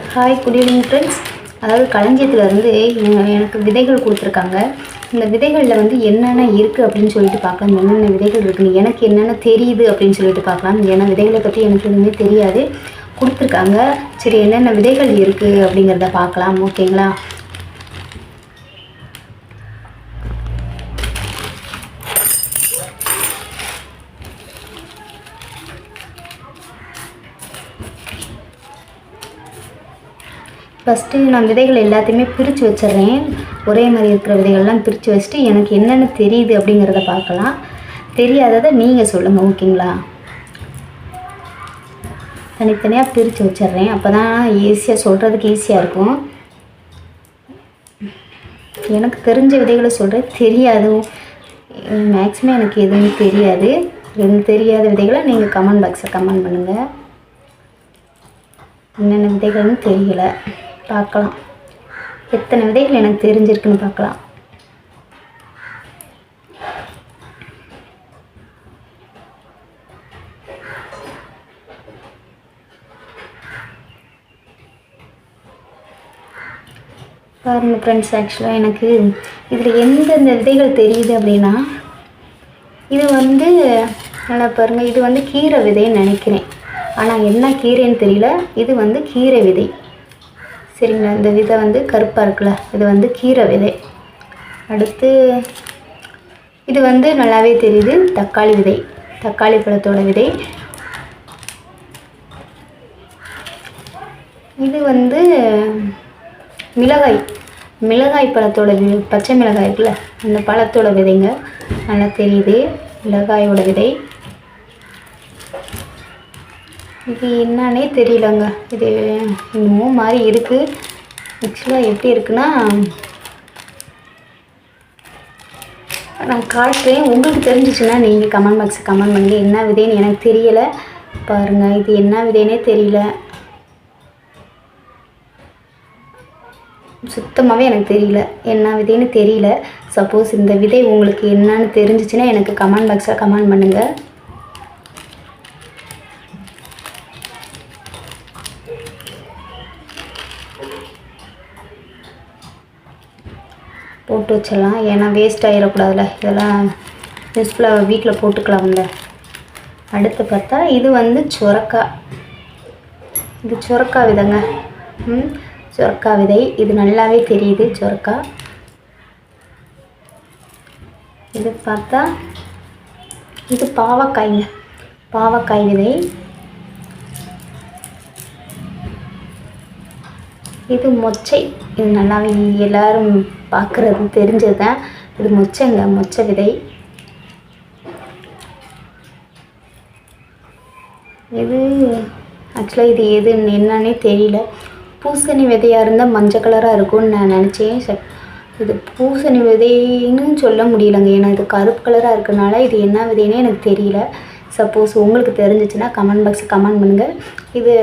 Hi good evening friends அதாவது களஞ்சியத்தில் இருந்து எனக்கு விதைகள் கொடுத்துருக்காங்க. இந்த விதைகளில் வந்து என்னென்ன இருக்குது அப்படின்னு சொல்லிட்டு பார்க்கலாம். என்னென்ன விதைகள் இருக்குன்னு எனக்கு என்னென்ன தெரியுது அப்படின்னு சொல்லிட்டு பார்க்கலாம். ஏன்னா விதைகளை பற்றி எனக்கு எதுவுமே தெரியாது. கொடுத்துருக்காங்க. சரி என்னென்ன விதைகள் இருக்குது அப்படிங்கிறத பார்க்கலாம். ஓகேங்களா? ஃபஸ்ட்டு நான் விதைகள் எல்லாத்தையுமே பிரித்து வச்சிடுறேன். ஒரே மாதிரி இருக்கிற விதைகள்லாம் பிரித்து வச்சுட்டு எனக்கு என்னென்ன தெரியுது அப்படிங்கிறத பார்க்கலாம். தெரியாததை நீங்கள் சொல்லுங்கள் ஓகேங்களா? தனித்தனியாக பிரித்து வச்சிடுறேன். அப்போ தான் ஈஸியாக சொல்கிறதுக்கு ஈஸியாக இருக்கும். எனக்கு தெரிஞ்ச விதைகளை சொல்கிறேன் தெரியாது. மேக்ஸிமம் எனக்கு எதுவுமே தெரியாது. எனக்கு தெரியாத விதைகளை நீங்கள் கமெண்ட் பாக்ஸில் கமெண்ட் பண்ணுங்கள் என்னென்ன விதைகள்னு தெரியல. பார்க்கலாம். எத்தனை விதைகள் எனக்கு தெரிஞ்சிருக்குன்னு பார்க்கலாம். பாருங்க ஃப்ரெண்ட்ஸ் ஆக்சுவலாக எனக்கு இதில் எந்தெந்த விதைகள் தெரியுது அப்படின்னா இது வந்து நல்லா பாருங்கள் இது வந்து கீரை விதைன்னு நினைக்கிறேன். ஆனால் என்ன கீரைன்னு தெரியல இது வந்து கீரை விதை. சரிங்களா இந்த விதை வந்து கருப்பாக இருக்குல்ல இது வந்து கீரை விதை. அடுத்து இது வந்து நல்லாவே தெரியுது தக்காளி விதை தக்காளி பழத்தோட விதை. இது வந்து மிளகாய் மிளகாய் பழத்தோட விதை பச்சை மிளகாய் இருக்குல்ல அந்த பழத்தோட விதைங்க. நல்லா தெரியுது மிளகாயோட விதை. இது என்னன்னே தெரியலங்க. இது என்னமோ மாதிரி இருக்குது ஆக்சுவலாக எப்படி இருக்குன்னா நான் காட்டுறேன். உங்களுக்கு தெரிஞ்சிச்சுன்னா நீங்கள் கமெண்ட் பாக்ஸை கமெண்ட் பண்ணி என்ன விதைன்னு எனக்கு தெரியலை. பாருங்கள் இது என்ன விதைன்னே தெரியல. சுத்தமாகவே எனக்கு தெரியல. என்ன விதைன்னு தெரியல. சப்போஸ் இந்த விதை உங்களுக்கு என்னன்னு தெரிஞ்சிச்சுன்னா எனக்கு கமெண்ட் பாக்ஸில் கமெண்ட் பண்ணுங்கள் போட்டு வச்சிடலாம். ஏன்னா வேஸ்ட் ஆகிடக்கூடாதுல இதெல்லாம் யூஸ்ஃபுல்லாக வீட்டில் போட்டுக்கலாம்ல அடுத்து பார்த்தா இது வந்து சுரக்காய் இது சுரக்கா விதைங்க. ம் சுரக்கா விதை. இது நல்லாவே தெரியுது சுரக்கா. இது பார்த்தா இது பாவக்காய்ங்க. பாவக்காய் விதை. இது மொச்சை. இது நல்லாவே எல்லோரும் பார்க்குறது தெரிஞ்சது தான் இது மொச்சைங்க மொச்சை விதை. இது ஆக்சுவலாக இது எது என்னன்னே தெரியல. பூசணி விதையாக இருந்தால் மஞ்சள் கலராக இருக்கும்னு நான் நினச்சேன். ச- இது பூசணி விதைன்னு சொல்ல முடியலங்க. ஏன்னா இது கருப்பு கலராக இருக்கனால இது என்ன விதைன்னு எனக்கு தெரியல. சப்போஸ் உங்களுக்கு தெரிஞ்சிச்சுன்னா கமெண்ட் பாக்ஸில் கமெண்ட் பண்ணுங்கள் இது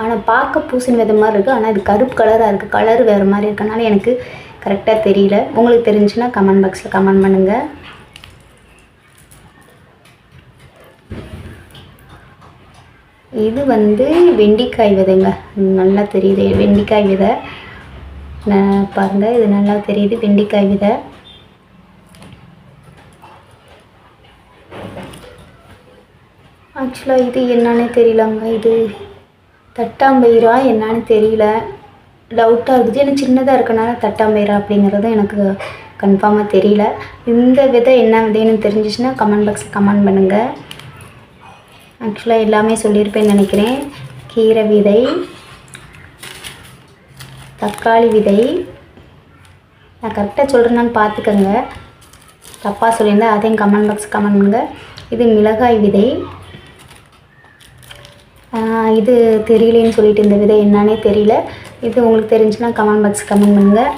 ஆனால் பார்க்க பூசணி வித மாதிரி இருக்குது ஆனால் இது கருப்பு கலராக இருக்குது கலர் வேறு மாதிரி இருக்கனால எனக்கு கரெக்டாக தெரியல. உங்களுக்கு தெரிஞ்சுன்னா கமெண்ட் பாக்ஸில் கமெண்ட் பண்ணுங்கள் இது வந்து வெண்டிக்காய் விதைங்க. நல்லா தெரியுது. வெண்டிக்காய் விதை. நான் பாருங்க. இது நல்லா தெரியுது. வெண்டிக்காய் விதை. ஆக்சுவலாக இது என்னன்னே தெரியலங்க. இது தட்டாம்பயிரா என்னன்னு தெரியல. டவுட்டாக இருக்குது. ஏன்னா சின்னதாக இருக்கனால தட்டாம்பயிரா அப்படிங்கிறது எனக்கு கன்ஃபார்மாக தெரியல. இந்த விதை என்ன விதைன்னு தெரிஞ்சிச்சுன்னா கமெண்ட் பாக்ஸில் கமெண்ட் பண்ணுங்கள் ஆக்சுவலாக எல்லாமே சொல்லியிருப்பேன்னு நினைக்கிறேன். கீரை விதை தக்காளி விதை. நான் கரெக்டாக சொல்கிறேன்னான்னு பார்த்துக்கங்க. தப்பாக சொல்லியிருந்தேன் அதையும் கமெண்ட் பாக்ஸ் கமெண்ட் பண்ணுங்கள் இது மிளகாய் விதை. இது தெரியலேன்னு சொல்லிட்டு இந்த விதை என்னன்னே தெரியல. இது உங்களுக்கு தெரிஞ்சுன்னா கமெண்ட் பாக்ஸ் கமெண்ட் பண்ணுங்கள்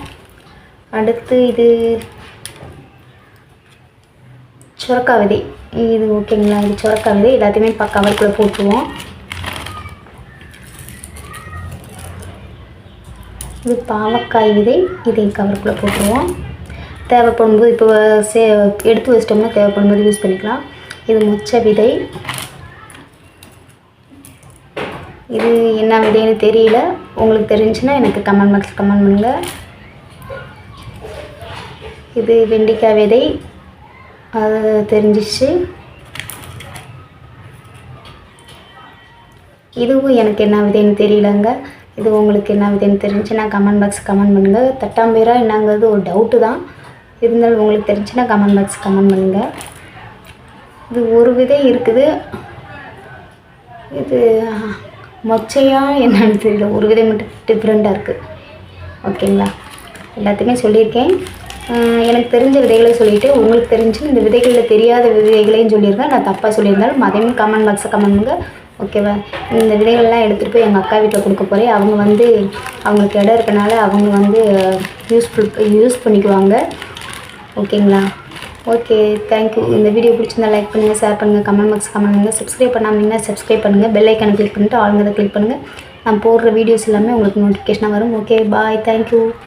அடுத்து இது சுரக்கா விதை. இது ஓகேங்களா இது சுரக்கா விதை. எல்லாத்தையுமே இப்போ கவருக்குள்ளே போட்டுருவோம். இது பாவக்காய் விதை. இதை கவருக்குள்ளே போட்டுருவோம். தேவைப்படும் போது இப்போ சே எடுத்து வச்சிட்டோம்னா தேவைப்படும் போது யூஸ் பண்ணிக்கலாம். இது முச்ச விதை. இது என்ன விதைன்னு தெரியல. உங்களுக்கு தெரிஞ்சுன்னா எனக்கு கமெண்ட் பாக்ஸ் கமெண்ட் பண்ணுங்கள் இது வெண்டிக்காய் விதை. அது தெரிஞ்சிச்சு. இதுவும் எனக்கு என்ன விதைன்னு தெரியலங்க. இது உங்களுக்கு என்ன விதைன்னு தெரிஞ்சுன்னா கமெண்ட் பாக்ஸ் கமெண்ட் பண்ணுங்கள் தட்டாம்பேரா என்னங்கிறது ஒரு டவுட்டு தான். இருந்தாலும் உங்களுக்கு தெரிஞ்சுன்னா கமெண்ட் பாக்ஸ் கமெண்ட் பண்ணுங்கள் இது ஒரு விதை இருக்குது. இது மொச்சையா என்னன்னு தெரியல. ஒரு விதை மட்டும் டிஃப்ரெண்ட்டாக இருக்குது ஓகேங்களா? எல்லாத்துக்குமே சொல்லியிருக்கேன். எனக்கு தெரிஞ்ச விதைகளை சொல்லிவிட்டு உங்களுக்கு தெரிஞ்சு இந்த விதைகளில் தெரியாத விதைகளையும் சொல்லியிருக்கேன். நான் தப்பாக சொல்லியிருந்தாலும் அதையும் கமெண்ட் பாக்ஸை கமெண்ட் பண்ணுங்க. ஓகேவா? இந்த விதைகள்லாம் எடுத்துகிட்டு போய் எங்கள் அக்கா வீட்டில் கொடுக்க போகிறேன் அவங்க வந்து அவங்களுக்கு இடம் இருக்கனால அவங்க வந்து யூஸ்ஃபுல் யூஸ் பண்ணிக்குவாங்க. ஓகேங்களா? ஓகே தேங்க்யூ இந்த வீடியோ பிடிச்சிருந்தா லைக் பண்ணுங்கள் ஷேர் பண்ணுங்கள் கமெண்ட் பாக்ஸ் கமெண்ட் பண்ணுங்கள் சப்ஸ்கிரைப் பண்ணாமீங்கன்னா சப்ஸ்கிரைப் பண்ணுங்கள் பெல் ஐக்கனை கிளிக் பண்ணிட்டு ஆளுங்கிறத கிளிக் பண்ணுங்கள் நான் போடுற வீடியோஸ் எல்லாமே உங்களுக்கு நோட்டிஃபிகேஷனாக வரும். Okay bye thank you